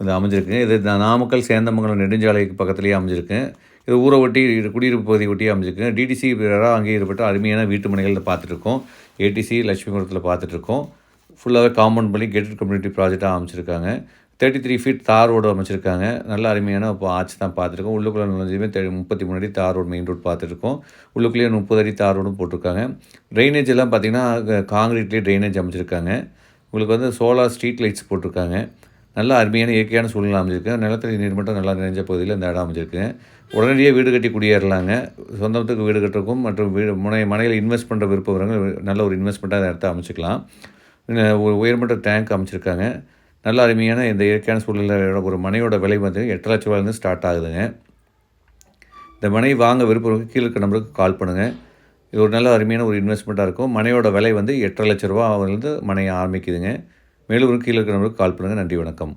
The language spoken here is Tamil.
இது அமைஞ்சிருக்கு. இது நாமக்கல் சேந்தமங்கலம் நெடுஞ்சாலைக்கு பக்கத்துலேயே அமைஞ்சிருக்கு. இது ஊரை ஒட்டி இது குடியிருப்பு பகுதி ஒட்டியே அமைஞ்சிருக்கு. டிடிசி அங்கேயே ஏற்பட்ட அருமையான வீட்டு மனைகளில் பார்த்துட்ருக்கோம். ஏடிசி லட்சுமிபுரத்தில் பார்த்துட்ருக்கோம். ஃபுல்லாகவே காம்பவுண்ட் பண்ணி கெட்டட் கம்யூனிட்டி ப்ராஜெக்டாக அமைச்சிருக்காங்க. தேர்ட்டி த்ரீ ஃபீட் தார் ரோடு அமைச்சிருக்காங்க. நல்ல அருமையான இப்போ ஆட்சி தான் பார்த்துருக்கோம் உள்ளுக்குள்ளே நுழைஞ்சுமே தே முப்பத்தி மூணு அடி தார் ரோடு மெயின் ரோடு பார்த்துருக்கோம் உள்ளுக்குள்ளேயே முப்பது அடி தார் ரோடும் போட்டிருக்காங்க. ட்ரைனேஜ் எல்லாம் பார்த்தீங்கன்னா காங்கிரீட்லேயே ட்ரைனேஜ் அமைச்சிருக்காங்க. உங்களுக்கு வந்து சோலார் ஸ்ட்ரீட் லைட்ஸ் போட்டிருக்காங்க. நல்ல அருமையான இயற்கையான சூழ்நிலை அமைஞ்சிருக்கு. நிலத்தடி நீர் மட்டும் நல்லா நிறைஞ்ச பகுதியில் இந்த இடம் அமைஞ்சிருக்கு. உடனடியாக வீடு கட்டி குடியேறலாங்க. சொந்தத்துக்கு வீடு கட்டுறதுக்கும் மற்றும் வீடு முனை மனையில் இன்வெஸ்ட் பண்ணுற விருப்பவங்க நல்ல ஒரு இன்வெஸ்ட்மெண்ட்டாக இந்த இடத்த அமைச்சிக்கலாம். ஒரு உயர்மட்ட டேங்க் அமைச்சிருக்காங்க. நல்ல அருமையான இந்த இயற்கையான சூழ்நிலையோட ஒரு மனையோட விலை வந்து எட்டு லட்ச ரூபாயிலேருந்து ஸ்டார்ட் ஆகுதுங்க. இந்த மனை வாங்க விருப்பவங்க கீழே இருக்க நம்பருக்கு கால் பண்ணுங்கள் இது ஒரு நல்ல அருமையான ஒரு இன்வெஸ்ட்மெண்ட்டாக இருக்கும். மனையோட விலை வந்து எட்டரை லட்ச ரூபா வந்து மனையை ஆரம்பிக்குதுங்க. மேலும் ஒரு கீழே இருக்கிறவங்களுக்கு கால் பண்ணுங்கள் நன்றி வணக்கம்.